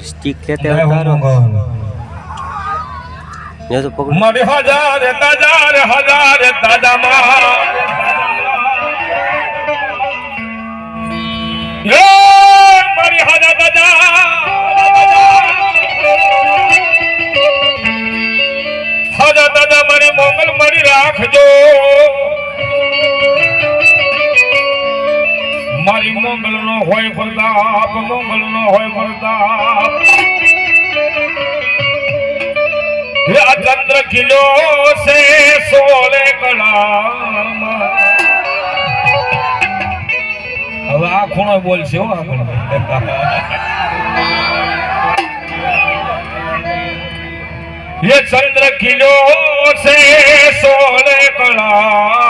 Stick લેતે જય હો ઉતારો મંગલ ને તો પકડ. મારી હજાર હજાર હજાર દાદામાં એ મારી હજાર હજાર દાદા મારી મોગલ મારી રાખજો. મોગલ નો હોય પ્રતાપ મોગલ નો હોય પ્રતાપ હે આ ચંદ્ર ખીલો છે સોળે કળામાં હવે આ ખૂણો બોલશે હો આ ખૂણો ये चंद्र खिलो से सोले कलामा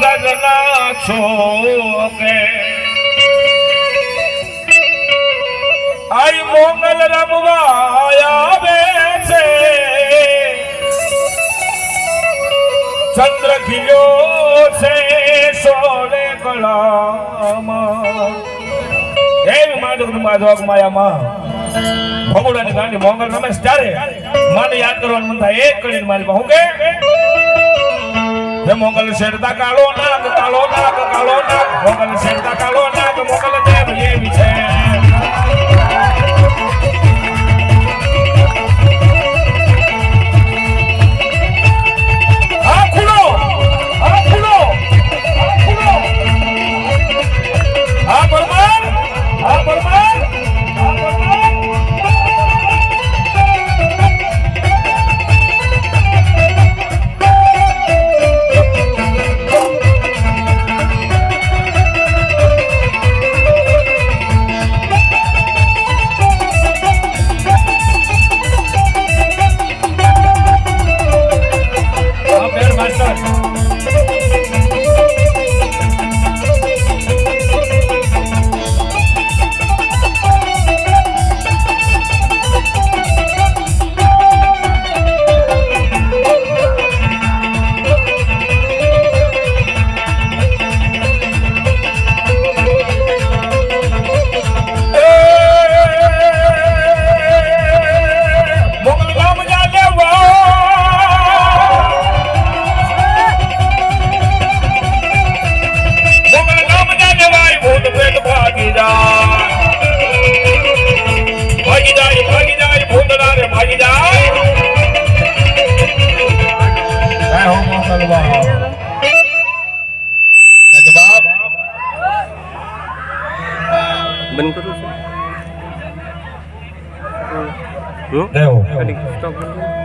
સજના છો. કે આઈ મોગલ રમવા ચંદ્ર ખીલ્યો છે સોળે કળામાં એવી માધવ માધવ માયામાં. ભગોડાની ગાંડી મોંગલ રમેશ ત્યારે મને યાદ કરવાનું મન થાય, એક કરીને મારી હું કે? હે મોંગલ શેરતા કાળો નાગ કાળો નાગ કાળો નાગ. મોંગલ શેરતા કાળો નાગ મોંગલ દેવ એવી છે. મોગલ બાપ બંધ કરું છું કડી સ્ટોપ?